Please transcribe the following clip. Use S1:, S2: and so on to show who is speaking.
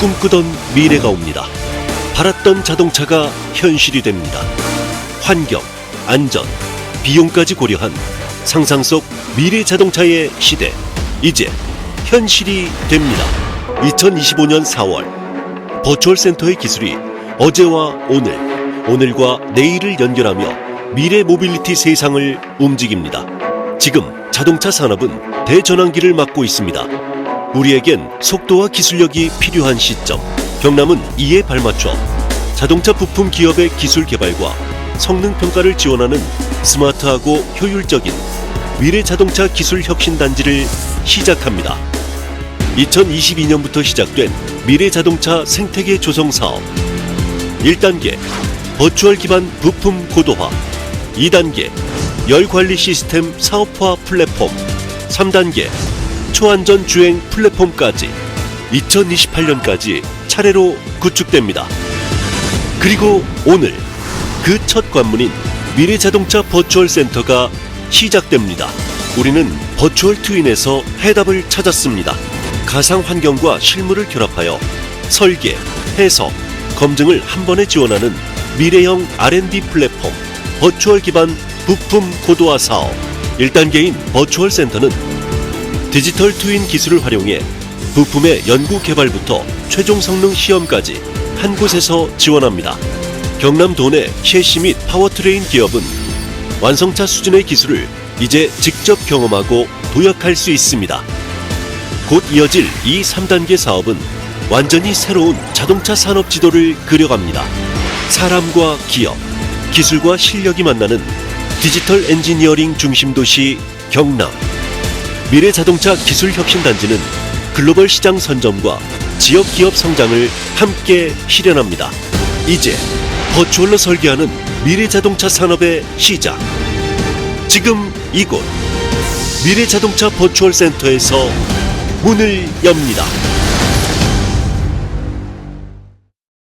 S1: 꿈꾸던 미래가 옵니다. 바랐던 자동차가 현실이 됩니다. 환경, 안전, 비용까지 고려한 상상 속 미래 자동차의 시대. 이제 현실이 됩니다. 2025년 4월 버추얼 센터의 기술이 어제와 오늘, 오늘과 내일을 연결하며 미래 모빌리티 세상을 움직입니다. 지금 자동차 산업은 대전환기를 맞고 있습니다. 우리에겐 속도와 기술력이 필요한 시점. 경남은 이에 발맞춰 자동차 부품 기업의 기술 개발과 성능 평가를 지원하는 스마트하고 효율적인 미래 자동차 기술 혁신 단지를 시작합니다. 2022년부터 시작된 미래 자동차 생태계 조성 사업. 1단계 버추얼 기반 부품 고도화. 2단계 열 관리 시스템 사업화 플랫폼. 3단계 초안전 주행 플랫폼까지 2028년까지 차례로 구축됩니다. 그리고 오늘 그 첫 관문인 미래자동차 버추얼 센터가 시작됩니다. 우리는 버추얼 트윈에서 해답을 찾았습니다. 가상 환경과 실물을 결합하여 설계, 해석, 검증을 한 번에 지원하는 미래형 R&D 플랫폼 버추얼 기반 부품 고도화 사업 1단계인 버추얼 센터는 디지털 트윈 기술을 활용해 부품의 연구 개발부터 최종 성능 시험까지 한 곳에서 지원합니다. 경남 도내 셰시 및 파워트레인 기업은 완성차 수준의 기술을 이제 직접 경험하고 도약할 수 있습니다. 곧 이어질 이 3단계 사업은 완전히 새로운 자동차 산업 지도를 그려갑니다. 사람과 기업, 기술과 실력이 만나는 디지털 엔지니어링 중심 도시 경남. 미래 자동차 기술 혁신 단지는 글로벌 시장 선점과 지역 기업 성장을 함께 실현합니다. 이제 버추얼로 설계하는 미래 자동차 산업의 시작. 지금 이곳 미래 자동차 버추얼 센터에서 문을 엽니다.